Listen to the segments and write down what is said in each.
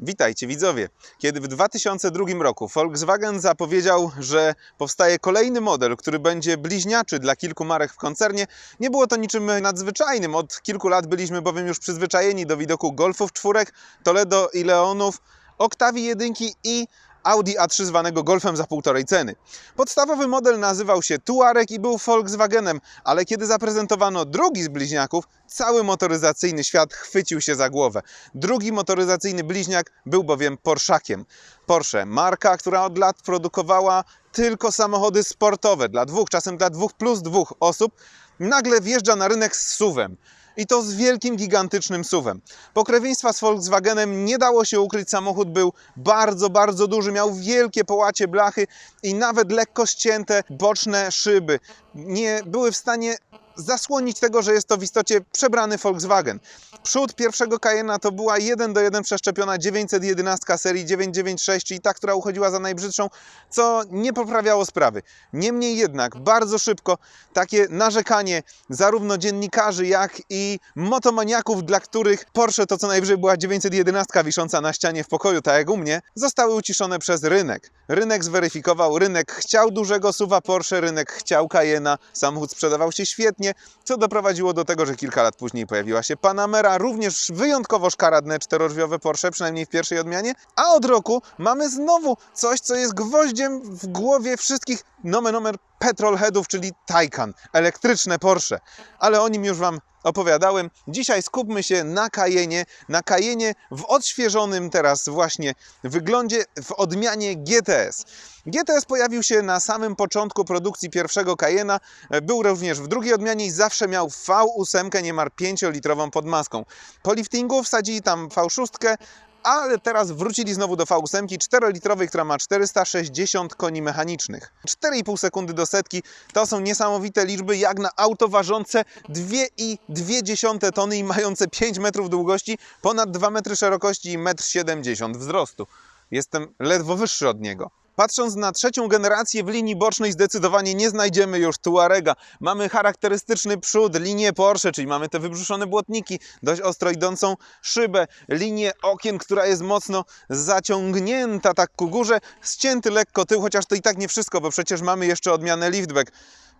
Witajcie widzowie. Kiedy w 2002 roku Volkswagen zapowiedział, że powstaje kolejny model, który będzie bliźniaczy dla kilku marek w koncernie, nie było to niczym nadzwyczajnym. Od kilku lat byliśmy bowiem już przyzwyczajeni do widoku Golfów czwórek, Toledo i Leonów, Octavii jedynki i Audi A3 zwanego Golfem za półtorej ceny. Podstawowy model nazywał się Tuareg i był Volkswagenem, ale kiedy zaprezentowano drugi z bliźniaków, cały motoryzacyjny świat chwycił się za głowę. Drugi motoryzacyjny bliźniak był bowiem Porsche'akiem. Porsche, marka, która od lat produkowała tylko samochody sportowe dla dwóch, czasem dla dwóch plus dwóch osób, nagle wjeżdża na rynek z SUV-em. I to z wielkim, gigantycznym SUV-em. Pokrewieństwa z Volkswagenem nie dało się ukryć. Samochód był bardzo, bardzo duży, miał wielkie połacie blachy i nawet lekko ścięte boczne szyby. Nie były w stanie zasłonić tego, że jest to w istocie przebrany Volkswagen. Przód pierwszego Cayenne'a to była 1 do 1 przeszczepiona 911 serii 996, czyli ta, która uchodziła za najbrzydszą, co nie poprawiało sprawy. Niemniej jednak bardzo szybko takie narzekanie zarówno dziennikarzy, jak i motomaniaków, dla których Porsche to co najwyżej była 911 wisząca na ścianie w pokoju, tak jak u mnie, zostały uciszone przez rynek. Rynek zweryfikował, rynek chciał dużego suwa Porsche, rynek chciał Cayenne'a, samochód sprzedawał się świetnie, co doprowadziło do tego, że kilka lat później pojawiła się Panamera, również wyjątkowo szkaradne czterodrzwiowe Porsche, przynajmniej w pierwszej odmianie, a od roku mamy znowu coś, co jest gwoździem w głowie wszystkich. Nomen omen petrolheadów, czyli Taycan, elektryczne Porsche. Ale o nim już Wam opowiadałem. Dzisiaj skupmy się na Cayenne, na Cayenne w odświeżonym teraz właśnie wyglądzie, w odmianie GTS. GTS pojawił się na samym początku produkcji pierwszego Cayenne'a, był również w drugiej odmianie i zawsze miał V8 niemal 5-litrową podmaską. Po liftingu wsadzili tam V6, ale teraz wrócili znowu do V8 4-litrowej, która ma 460 koni mechanicznych. 4,5 sekundy do setki to są niesamowite liczby, jak na auto ważące 2,2 tony i mające 5 metrów długości, ponad 2 metry szerokości i 1,70 m wzrostu. Jestem ledwo wyższy od niego. Patrząc na trzecią generację w linii bocznej zdecydowanie nie znajdziemy już Tuarega. Mamy charakterystyczny przód, linię Porsche, czyli mamy te wybrzuszone błotniki, dość ostro idącą szybę, linię okien, która jest mocno zaciągnięta tak ku górze, ścięty lekko tył, chociaż to i tak nie wszystko, bo przecież mamy jeszcze odmianę liftback,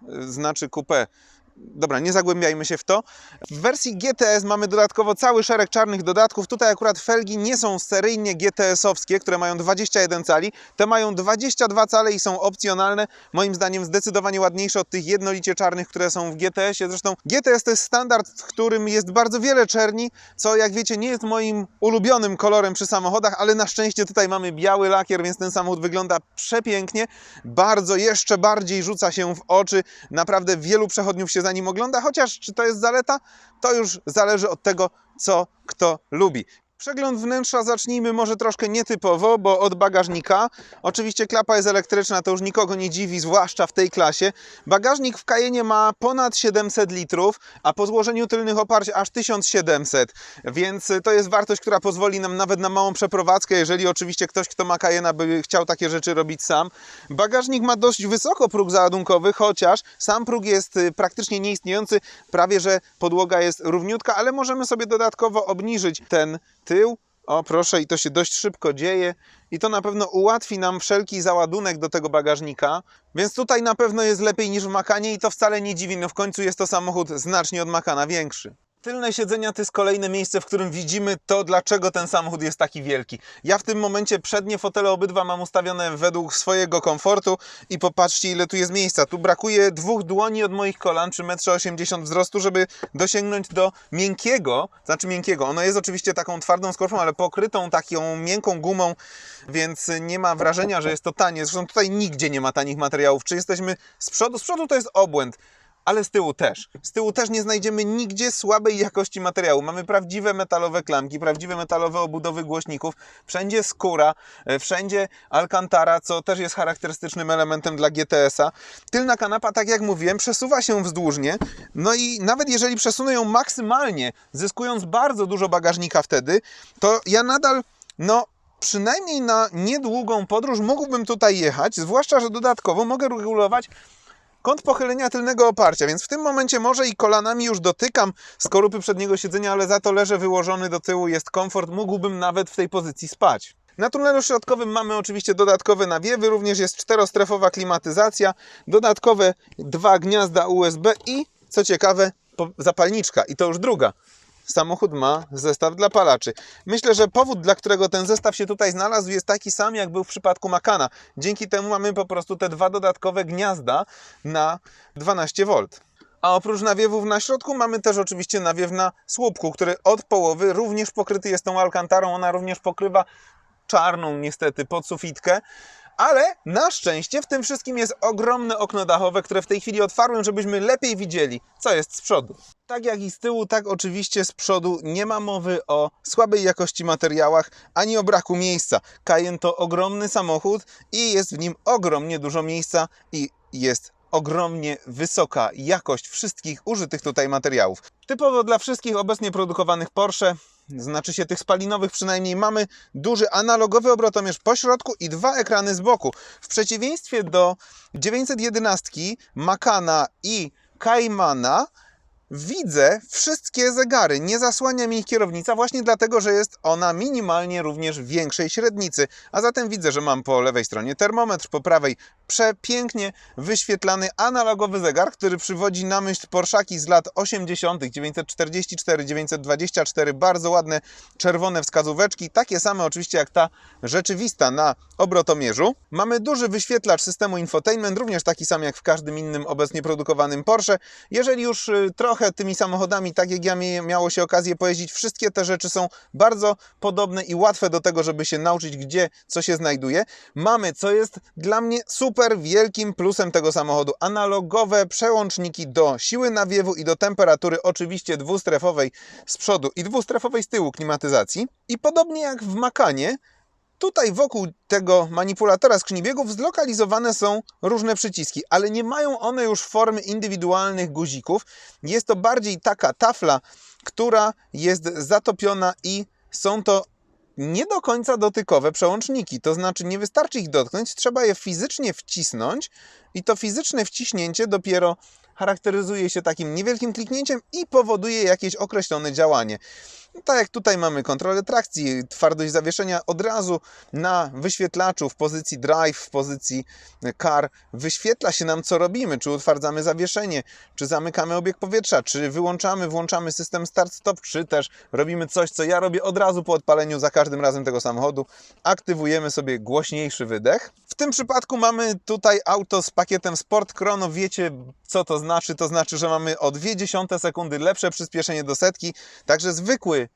y, znaczy coupé. Dobra, nie zagłębiajmy się w to. W wersji GTS mamy dodatkowo cały szereg czarnych dodatków. Tutaj akurat felgi nie są seryjnie GTS-owskie, które mają 21 cali. Te mają 22 cale i są opcjonalne. Moim zdaniem zdecydowanie ładniejsze od tych jednolicie czarnych, które są w GTS-ie. Zresztą GTS to jest standard, w którym jest bardzo wiele czerni, co jak wiecie nie jest moim ulubionym kolorem przy samochodach, ale na szczęście tutaj mamy biały lakier, więc ten samochód wygląda przepięknie. Bardzo, jeszcze bardziej rzuca się w oczy. Naprawdę wielu przechodniów się za nim ogląda, chociaż czy to jest zaleta, to już zależy od tego, co kto lubi. Przegląd wnętrza zacznijmy może troszkę nietypowo, bo od bagażnika. Oczywiście klapa jest elektryczna, to już nikogo nie dziwi, zwłaszcza w tej klasie. Bagażnik w Cayenne ma ponad 700 litrów, a po złożeniu tylnych oparć aż 1700, więc to jest wartość, która pozwoli nam nawet na małą przeprowadzkę, jeżeli oczywiście ktoś, kto ma Cayenne, by chciał takie rzeczy robić sam. Bagażnik ma dość wysoko próg załadunkowy, chociaż sam próg jest y, praktycznie nieistniejący, prawie że podłoga jest równiutka, ale możemy sobie dodatkowo obniżyć ten tył. O proszę, i to się dość szybko dzieje. I to na pewno ułatwi nam wszelki załadunek do tego bagażnika. Więc tutaj na pewno jest lepiej niż w Makanie i to wcale nie dziwi. No w końcu jest to samochód znacznie od Makana większy. Tylne siedzenia to jest kolejne miejsce, w którym widzimy to, dlaczego ten samochód jest taki wielki. Ja w tym momencie przednie fotele obydwa mam ustawione według swojego komfortu i popatrzcie ile tu jest miejsca. Tu brakuje dwóch dłoni od moich kolan przy 1,80 m wzrostu, żeby dosięgnąć do miękkiego, znaczy miękkiego. Ono jest oczywiście taką twardą skorupą, ale pokrytą taką miękką gumą, więc nie ma wrażenia, że jest to tanie. Zresztą tutaj nigdzie nie ma tanich materiałów. Czy jesteśmy z przodu? Z przodu to jest obłęd ale z tyłu też. Z tyłu też nie znajdziemy nigdzie słabej jakości materiału. Mamy prawdziwe metalowe klamki, prawdziwe metalowe obudowy głośników, wszędzie skóra, e, wszędzie alcantara, co też jest charakterystycznym elementem dla GTS-a. Tylna kanapa, tak jak mówiłem, przesuwa się wzdłużnie, no i nawet jeżeli przesunę ją maksymalnie, zyskując bardzo dużo bagażnika wtedy, to ja nadal, no przynajmniej na niedługą podróż mógłbym tutaj jechać, zwłaszcza, że dodatkowo mogę regulować kąt pochylenia tylnego oparcia, więc w tym momencie może i kolanami już dotykam skorupy przedniego siedzenia, ale za to leżę wyłożony do tyłu, jest komfort, mógłbym nawet w tej pozycji spać. Na tunelu środkowym mamy oczywiście dodatkowe nawiewy, również jest czterostrefowa klimatyzacja, dodatkowe dwa gniazda USB i, co ciekawe, zapalniczka. I to już druga. Samochód ma zestaw dla palaczy. Myślę, że powód, dla którego ten zestaw się tutaj znalazł, jest taki sam, jak był w przypadku Makana. Dzięki temu mamy po prostu te dwa dodatkowe gniazda na 12 V. A oprócz nawiewów na środku mamy też oczywiście nawiew na słupku, który od połowy również pokryty jest tą alkantarą. Ona również pokrywa czarną niestety podsufitkę. Ale na szczęście w tym wszystkim jest ogromne okno dachowe, które w tej chwili otwarłem, żebyśmy lepiej widzieli, co jest z przodu. Tak jak i z tyłu, tak oczywiście z przodu nie ma mowy o słabej jakości materiałach ani o braku miejsca. Cayenne to ogromny samochód i jest w nim ogromnie dużo miejsca i jest ogromnie wysoka jakość wszystkich użytych tutaj materiałów. Typowo dla wszystkich obecnie produkowanych Porsche, znaczy się tych spalinowych przynajmniej, mamy duży analogowy obrotomierz po środku i dwa ekrany z boku. W przeciwieństwie do 911, Makana i Caymana widzę wszystkie zegary. Nie zasłania mi ich kierownica właśnie dlatego, że jest ona minimalnie również większej średnicy. A zatem widzę, że mam po lewej stronie termometr, po prawej przepięknie wyświetlany analogowy zegar, który przywodzi na myśl Porszaki z lat 80., 944, 924, bardzo ładne czerwone wskazóweczki, takie same oczywiście jak ta rzeczywista na obrotomierzu. Mamy duży wyświetlacz systemu infotainment, również taki sam jak w każdym innym obecnie produkowanym Porsche. Jeżeli już y, trochę tymi samochodami, tak jak ja miało się okazję pojeździć, wszystkie te rzeczy są bardzo podobne i łatwe do tego, żeby się nauczyć, gdzie co się znajduje. Mamy, co jest dla mnie super wielkim plusem tego samochodu, analogowe przełączniki do siły nawiewu i do temperatury, oczywiście dwustrefowej z przodu i dwustrefowej z tyłu klimatyzacji. I podobnie jak w Makanie, Tutaj wokół tego manipulatora skrzyni biegów zlokalizowane są różne przyciski, ale nie mają one już formy indywidualnych guzików. Jest to bardziej taka tafla, która jest zatopiona i są to nie do końca dotykowe przełączniki. To znaczy nie wystarczy ich dotknąć, trzeba je fizycznie wcisnąć i to fizyczne wciśnięcie dopiero charakteryzuje się takim niewielkim kliknięciem i powoduje jakieś określone działanie. Tak jak tutaj mamy kontrolę trakcji, twardość zawieszenia od razu na wyświetlaczu w pozycji drive, w pozycji car wyświetla się nam co robimy, czy utwardzamy zawieszenie, czy zamykamy obieg powietrza, czy wyłączamy, włączamy system start-stop, czy też robimy coś, co ja robię od razu po odpaleniu za każdym razem tego samochodu, aktywujemy sobie głośniejszy wydech. W tym przypadku mamy tutaj auto z pakietem Sport Chrono, wiecie co to znaczy? To znaczy, że mamy o 0,2 sekundy lepsze przyspieszenie do setki, także zwykły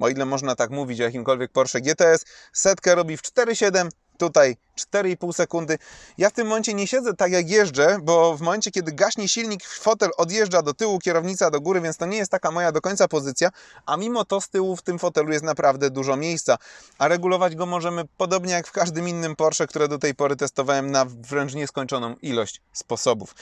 o ile można tak mówić o jakimkolwiek Porsche GTS, setkę robi w 4,7, tutaj 4,5 sekundy. Ja w tym momencie nie siedzę tak jak jeżdżę, bo w momencie, kiedy gaśnie silnik, fotel odjeżdża do tyłu, kierownica do góry, więc to nie jest taka moja do końca pozycja, a mimo to z tyłu w tym fotelu jest naprawdę dużo miejsca, a regulować go możemy podobnie jak w każdym innym Porsche, które do tej pory testowałem na wręcz nieskończoną ilość sposobów.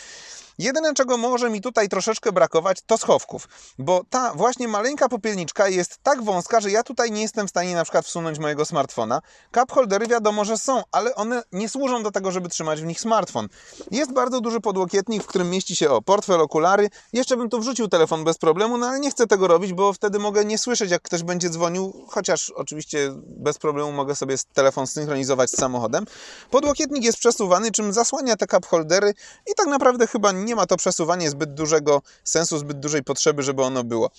Jedyne, czego może mi tutaj troszeczkę brakować, to schowków, bo ta właśnie maleńka popielniczka jest tak wąska, że ja tutaj nie jestem w stanie na przykład wsunąć mojego smartfona. Cup holdery wiadomo, że są, ale one nie służą do tego, żeby trzymać w nich smartfon. Jest bardzo duży podłokietnik, w którym mieści się o portfel, okulary. Jeszcze bym tu wrzucił telefon bez problemu, no ale nie chcę tego robić, bo wtedy mogę nie słyszeć, jak ktoś będzie dzwonił, chociaż oczywiście bez problemu mogę sobie telefon synchronizować z samochodem. Podłokietnik jest przesuwany, czym zasłania te cup holdery i tak naprawdę chyba nie ma to przesuwanie zbyt dużego sensu, zbyt dużej potrzeby, żeby ono było.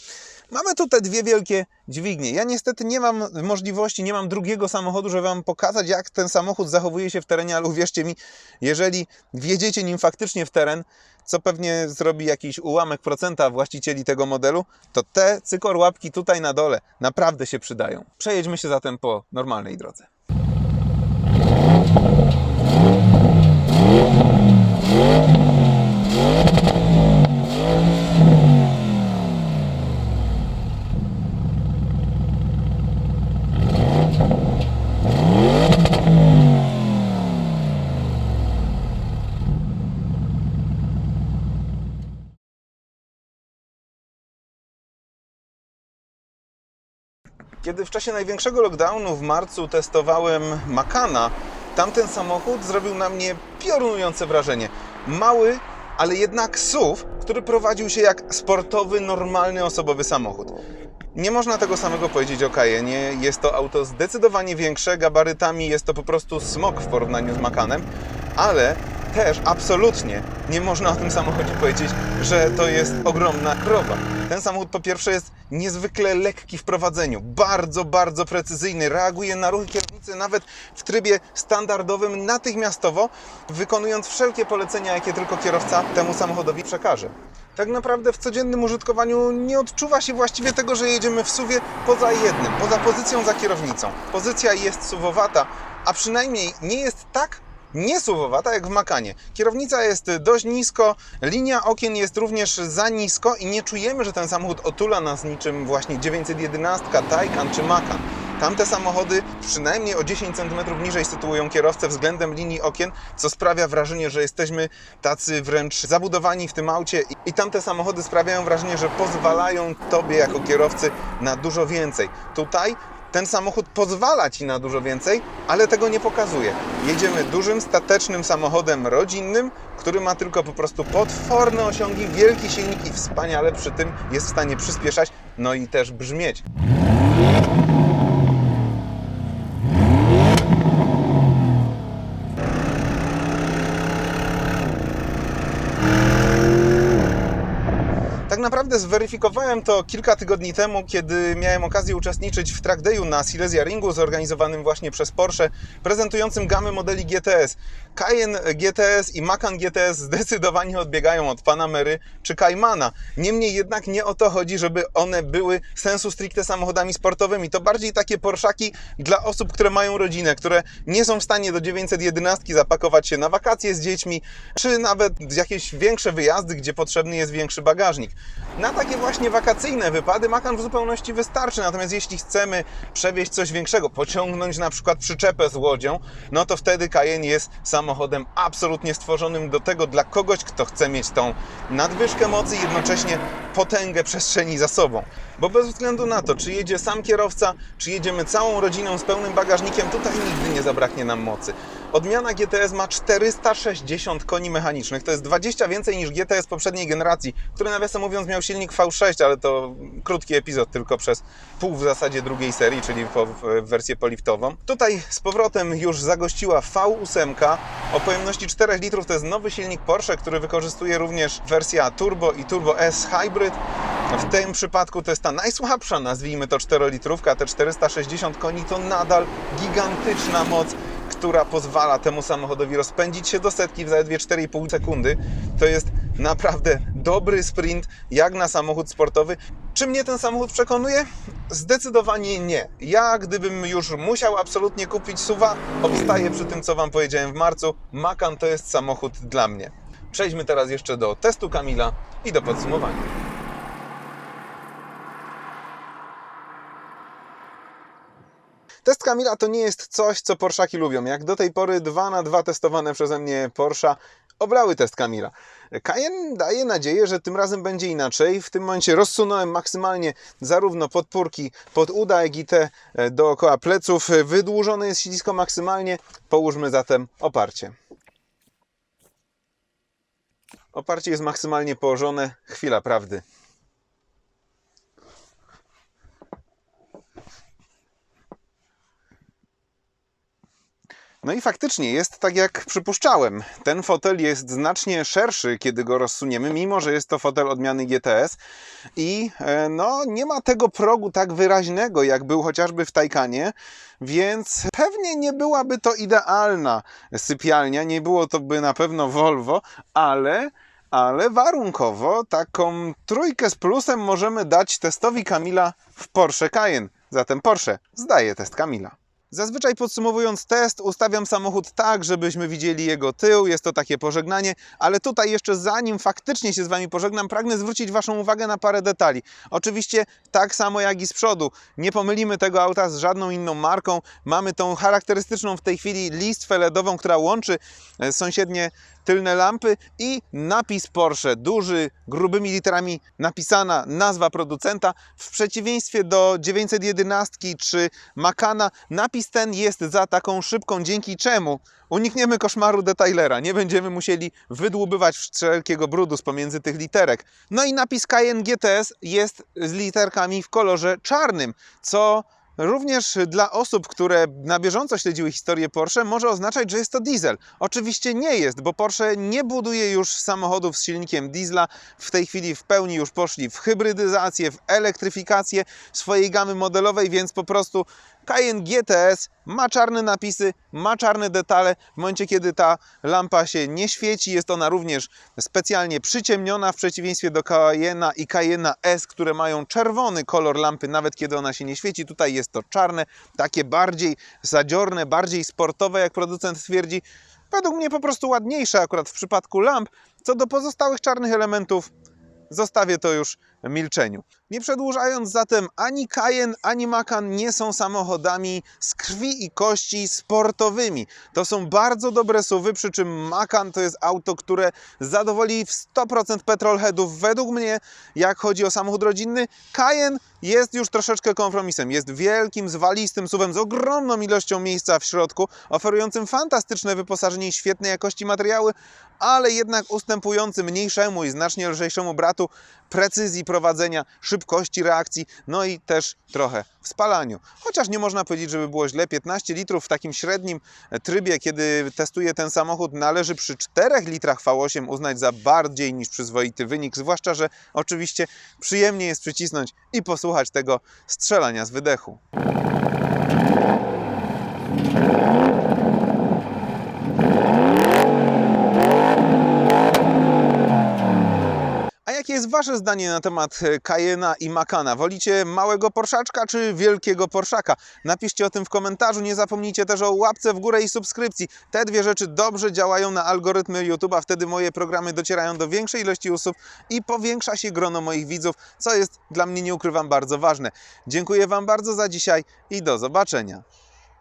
Mamy tu te dwie wielkie dźwignie. Ja niestety nie mam możliwości, nie mam drugiego samochodu, żeby Wam pokazać, jak ten samochód zachowuje się w terenie, ale uwierzcie mi, jeżeli wjedziecie nim faktycznie w teren, co pewnie zrobi jakiś ułamek procenta właścicieli tego modelu, to te cykorłapki tutaj na dole naprawdę się przydają. Przejedźmy się zatem po normalnej drodze. Kiedy w czasie największego lockdownu w marcu testowałem Makana, tamten samochód zrobił na mnie piorunujące wrażenie. Mały, ale jednak SUV, który prowadził się jak sportowy, normalny, osobowy samochód. Nie można tego samego powiedzieć o Cayenne. Jest to auto zdecydowanie większe, gabarytami jest to po prostu smok w porównaniu z Macanem, ale też absolutnie nie można o tym samochodzie powiedzieć, że to jest ogromna krowa. Ten samochód po pierwsze jest niezwykle lekki w prowadzeniu, bardzo, bardzo precyzyjny, reaguje na ruchy kierownicy nawet w trybie standardowym natychmiastowo, wykonując wszelkie polecenia, jakie tylko kierowca temu samochodowi przekaże. Tak naprawdę w codziennym użytkowaniu nie odczuwa się właściwie tego, że jedziemy w suwie poza jednym, poza pozycją za kierownicą. Pozycja jest suwowata, a przynajmniej nie jest tak niesuwowata jak w Makanie. Kierownica jest dość nisko, linia okien jest również za nisko i nie czujemy, że ten samochód otula nas niczym właśnie 911, Taycan czy Macan. Tamte samochody przynajmniej o 10 cm niżej sytuują kierowcę względem linii okien, co sprawia wrażenie, że jesteśmy tacy wręcz zabudowani w tym aucie i- tamte samochody sprawiają wrażenie, że pozwalają Tobie jako kierowcy na dużo więcej. Tutaj ten samochód pozwala Ci na dużo więcej, ale tego nie pokazuje. Jedziemy dużym, statecznym samochodem rodzinnym, który ma tylko po prostu potworne osiągi, wielki silnik i wspaniale przy tym jest w stanie przyspieszać, no i też brzmieć. Naprawdę zweryfikowałem to kilka tygodni temu, kiedy miałem okazję uczestniczyć w track dayu na Silesia Ringu zorganizowanym właśnie przez Porsche, prezentującym gamę modeli GTS. Cayenne GTS i Macan GTS zdecydowanie odbiegają od Panamery czy Caymana. Niemniej jednak nie o to chodzi, żeby one były sensu stricte samochodami sportowymi. To bardziej takie Porszaki dla osób, które mają rodzinę, które nie są w stanie do 911 zapakować się na wakacje z dziećmi, czy nawet jakieś większe wyjazdy, gdzie potrzebny jest większy bagażnik. Na takie właśnie wakacyjne wypady Macan w zupełności wystarczy, natomiast jeśli chcemy przewieźć coś większego, pociągnąć na przykład przyczepę z łodzią, no to wtedy Cayenne jest samochodem absolutnie stworzonym do tego dla kogoś, kto chce mieć tą nadwyżkę mocy i jednocześnie potęgę przestrzeni za sobą. Bo bez względu na to, czy jedzie sam kierowca, czy jedziemy całą rodziną z pełnym bagażnikiem, tutaj nigdy nie zabraknie nam mocy. Odmiana GTS ma 460 koni mechanicznych. To jest 20 więcej niż GTS poprzedniej generacji, który nawiasem mówiąc miał silnik V6, ale to krótki epizod tylko przez pół w zasadzie drugiej serii, czyli po, wersję poliftową. Tutaj z powrotem już zagościła V8 o pojemności 4 litrów. To jest nowy silnik Porsche, który wykorzystuje również wersja Turbo i Turbo S Hybrid. W tym przypadku to jest ta najsłabsza, nazwijmy to 4-litrówka. Te 460 koni to nadal gigantyczna moc która pozwala temu samochodowi rozpędzić się do setki w zaledwie 4,5 sekundy. To jest naprawdę dobry sprint, jak na samochód sportowy. Czy mnie ten samochód przekonuje? Zdecydowanie nie. Ja, gdybym już musiał absolutnie kupić suwa, obstaję przy tym, co Wam powiedziałem w marcu. Macan to jest samochód dla mnie. Przejdźmy teraz jeszcze do testu Kamila i do podsumowania. Test Kamila to nie jest coś, co Porszaki lubią. Jak do tej pory 2 na 2 testowane przeze mnie Porsche oblały test Kamila. Cayenne daje nadzieję, że tym razem będzie inaczej. W tym momencie rozsunąłem maksymalnie zarówno podpórki pod uda, jak i te e, dookoła pleców. Wydłużone jest siedzisko maksymalnie. Połóżmy zatem oparcie. Oparcie jest maksymalnie położone. Chwila prawdy. No i faktycznie jest tak jak przypuszczałem. Ten fotel jest znacznie szerszy, kiedy go rozsuniemy, mimo że jest to fotel odmiany GTS i e, no nie ma tego progu tak wyraźnego, jak był chociażby w Taycanie, więc pewnie nie byłaby to idealna sypialnia, nie było to by na pewno Volvo, ale ale warunkowo taką trójkę z plusem możemy dać testowi Kamila w Porsche Cayenne. Zatem Porsche zdaje test Kamila. Zazwyczaj podsumowując test, ustawiam samochód tak, żebyśmy widzieli jego tył. Jest to takie pożegnanie, ale tutaj jeszcze zanim faktycznie się z Wami pożegnam, pragnę zwrócić Waszą uwagę na parę detali. Oczywiście tak samo jak i z przodu. Nie pomylimy tego auta z żadną inną marką. Mamy tą charakterystyczną w tej chwili listwę LEDową, która łączy e, sąsiednie tylne lampy i napis Porsche, duży, grubymi literami napisana nazwa producenta. W przeciwieństwie do 911 czy Macana, napis ten jest za taką szybką, dzięki czemu unikniemy koszmaru detailera. Nie będziemy musieli wydłubywać wszelkiego brudu z pomiędzy tych literek. No i napis Cayenne GTS jest z literkami w kolorze czarnym, co Również dla osób, które na bieżąco śledziły historię Porsche, może oznaczać, że jest to diesel. Oczywiście nie jest, bo Porsche nie buduje już samochodów z silnikiem diesla. W tej chwili w pełni już poszli w hybrydyzację, w elektryfikację swojej gamy modelowej, więc po prostu Cayenne GTS ma czarne napisy, ma czarne detale. W momencie, kiedy ta lampa się nie świeci, jest ona również specjalnie przyciemniona w przeciwieństwie do Cayenne'a i Cayenne'a S, które mają czerwony kolor lampy, nawet kiedy ona się nie świeci. Tutaj jest to czarne, takie bardziej zadziorne, bardziej sportowe, jak producent twierdzi. Według mnie po prostu ładniejsze akurat w przypadku lamp. Co do pozostałych czarnych elementów, zostawię to już milczeniu. Nie przedłużając zatem, ani Cayenne, ani Macan nie są samochodami z krwi i kości sportowymi. To są bardzo dobre suwy, przy czym Macan to jest auto, które zadowoli w 100% petrolheadów. Według mnie, jak chodzi o samochód rodzinny, Cayenne jest już troszeczkę kompromisem. Jest wielkim, zwalistym suwem z ogromną ilością miejsca w środku, oferującym fantastyczne wyposażenie i świetnej jakości materiały, ale jednak ustępujący mniejszemu i znacznie lżejszemu bratu precyzji prowadzenia, szybkości reakcji, no i też trochę w spalaniu. Chociaż nie można powiedzieć, żeby było źle. 15 litrów w takim średnim trybie, kiedy testuję ten samochód, należy przy 4 litrach V8 uznać za bardziej niż przyzwoity wynik, zwłaszcza, że oczywiście przyjemnie jest przycisnąć i posłuchać tego strzelania z wydechu. Jakie jest Wasze zdanie na temat e, Cayenne'a i Macana? Wolicie małego Porszaczka czy wielkiego Porszaka? Napiszcie o tym w komentarzu. Nie zapomnijcie też o łapce w górę i subskrypcji. Te dwie rzeczy dobrze działają na algorytmy YouTube'a. Wtedy moje programy docierają do większej ilości osób i powiększa się grono moich widzów, co jest dla mnie, nie ukrywam, bardzo ważne. Dziękuję Wam bardzo za dzisiaj i do zobaczenia.